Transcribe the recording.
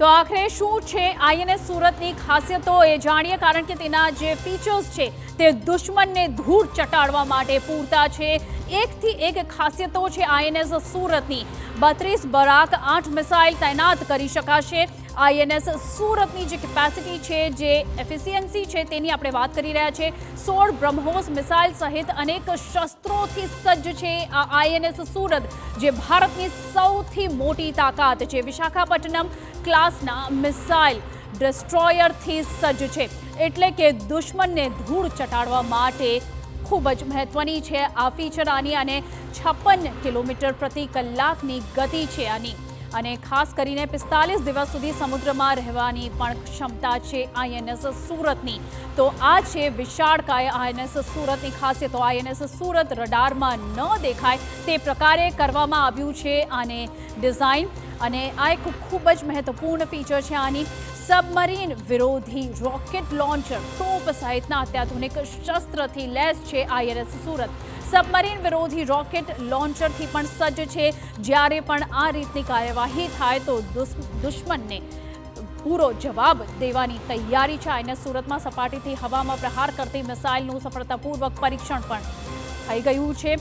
તો આખરે શું છે આઈએનએસ સુરતની ખાસિયતો એ જાણીએ કારણ કે તેના જે ફીચર્સ છે તે દુશ્મનને ધૂળ ચટાડવા માટે પૂરતા છે. એકથી એક ખાસિયતો છે આઈએનએસ સુરતની. બત્રીસ બરાક આઠ મિસાઇલ તૈનાત કરી શકાશે. આઈએનએસ સુરતની જે કેપેસિટી છે, જે એફિશિયન્સી છે તેની આપણે વાત કરી રહ્યા છે. સોળ બ્રહ્મોસ મિસાઇલ સહિત અનેક શસ્ત્રોથી સજ્જ છે આ આઈએનએસ સુરત, જે ભારતની સૌથી મોટી તાકાત છે. વિશાખાપટ્ટનમ ક્લાસના મિસાઇલ ડિસ્ટ્રોયરથી સજ્જ છે. એટલે કે દુશ્મનને ધૂળ ચટાડવા માટે ખૂબ જ મહત્વની છે આ ફીચર આની અને છપ્પન કિલોમીટર પ્રતિ કલાકની ગતિ છે આની. અને ખાસ કરીને પિસ્તાલીસ દિવસ સુધી સમુદ્રમાં રહેવાની પણ ક્ષમતા છે આઈએનએસ સુરતની. તો આ છે વિશાળકાય આઈએનએસ સુરતની ખાસિયત. તો આઈએનએસ સુરત રડારમાં ન દેખાય તે પ્રકારે કરવામાં આવ્યું છે આને ડિઝાઇન અને આ એક ખૂબ જ મહત્વપૂર્ણ ફીચર છે આની. સબમરીન વિરોધી રોકેટ લોન્ચર તોપ સહિતના અત્યાધુનિક શસ્ત્રથી લેસ છે આઈએનએસ સુરત. સબમરીન વિરોધી રોકેટ લોન્ચરથી પણ સજ્જ છે. જ્યારે પણ આ રીતની કાર્યવાહી થાય તો દુશ્મનને પૂરો જવાબ દેવાની તૈયારી છે. આઈએનએસ સુરતમાં સપાટીથી હવામાં પ્રહાર કરતી મિસાઇલનું સફળતાપૂર્વક પરીક્ષણ પણ થઈ ગયું છે.